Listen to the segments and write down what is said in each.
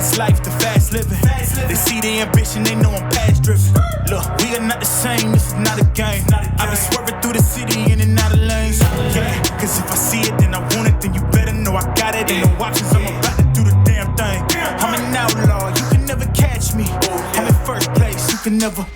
Fast life, the fast living. Fast. They see the ambition, they know I'm past driven. Look, we are not the same, this is not a game. I've been I swerving through the city in and out of lanes. Yeah, cause if I see it, then I want it, then you better know I got it. Ain't no watches. I'm about to do the damn thing. I'm an outlaw, you can never catch me. I'm in first place, you can never.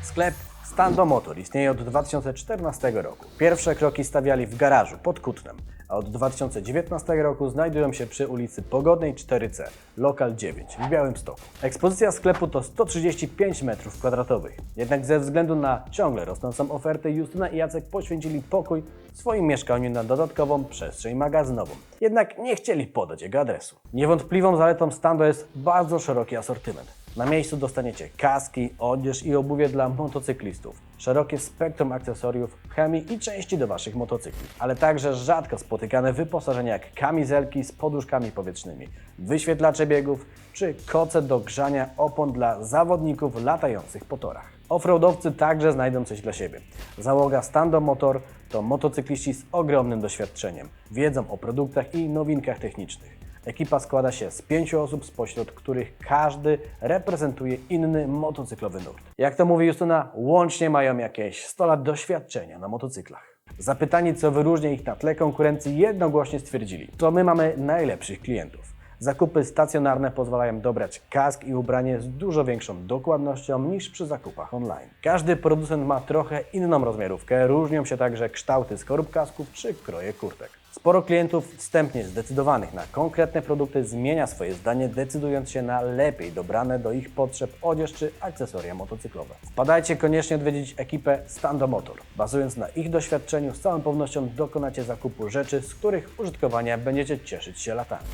Sklep. Stando Motor istnieje od 2014 roku. Pierwsze kroki stawiali w garażu pod Kutnem, a od 2019 roku znajdują się przy ulicy Pogodnej 4C, lokal 9 w Białymstoku. Ekspozycja sklepu to 135 m2. Jednak ze względu na ciągle rosnącą ofertę Justyna i Jacek poświęcili pokój swoim mieszkaniu na dodatkową przestrzeń magazynową. Jednak nie chcieli podać jego adresu. Niewątpliwą zaletą Stando jest bardzo szeroki asortyment. Na miejscu dostaniecie kaski, odzież i obuwie dla motocyklistów, szerokie spektrum akcesoriów, chemii i części do Waszych motocykli, ale także rzadko spotykane wyposażenia jak kamizelki z poduszkami powietrznymi, wyświetlacze biegów czy koce do grzania opon dla zawodników latających po torach. Offroadowcy także znajdą coś dla siebie. Załoga Stando Motor to motocykliści z ogromnym doświadczeniem, wiedzą o produktach i nowinkach technicznych. Ekipa składa się z pięciu osób, spośród których każdy reprezentuje inny motocyklowy nurt. Jak to mówi Justyna, łącznie mają jakieś 100 lat doświadczenia na motocyklach. Zapytani, co wyróżnia ich na tle konkurencji, jednogłośnie stwierdzili, to my mamy najlepszych klientów. Zakupy stacjonarne pozwalają dobrać kask i ubranie z dużo większą dokładnością niż przy zakupach online. Każdy producent ma trochę inną rozmiarówkę, różnią się także kształty skorup kasków czy kroje kurtek. Sporo klientów wstępnie zdecydowanych na konkretne produkty zmienia swoje zdanie, decydując się na lepiej dobrane do ich potrzeb odzież czy akcesoria motocyklowe. Wpadajcie koniecznie odwiedzić ekipę Stando Motor. Bazując na ich doświadczeniu, z całą pewnością dokonacie zakupu rzeczy, z których użytkowania będziecie cieszyć się latami.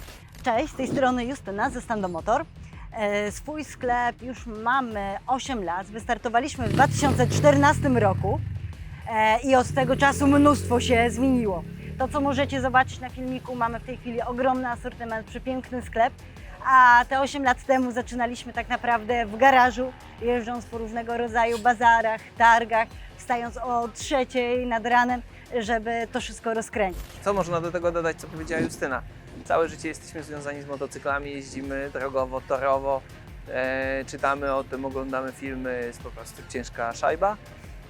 Cześć, z tej strony Justyna ze Stando Motor. E, Swój sklep już mamy 8 lat. Wystartowaliśmy w 2014 roku e, i od tego czasu mnóstwo się zmieniło. To, co możecie zobaczyć na filmiku, mamy w tej chwili ogromny asortyment, przepiękny sklep, a te 8 lat temu zaczynaliśmy tak naprawdę w garażu, jeżdżąc po różnego rodzaju bazarach, targach, wstając o trzeciej nad ranem, żeby to wszystko rozkręcić. Co można do tego dodać, co powiedziała Justyna? Całe życie jesteśmy związani z motocyklami, jeździmy drogowo, torowo, e, czytamy o tym, oglądamy filmy, jest po prostu ciężka szajba.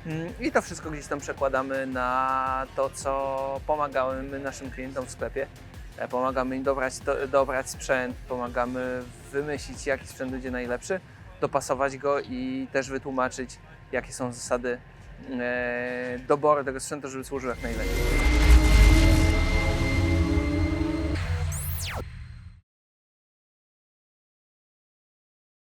Mm, I to wszystko gdzieś tam przekładamy na to, co pomagamy naszym klientom w sklepie. E, Pomagamy im dobrać, do, dobrać sprzęt, pomagamy wymyślić, jaki sprzęt będzie najlepszy, dopasować go i też wytłumaczyć, jakie są zasady e, doboru tego sprzętu, żeby służył jak najlepiej.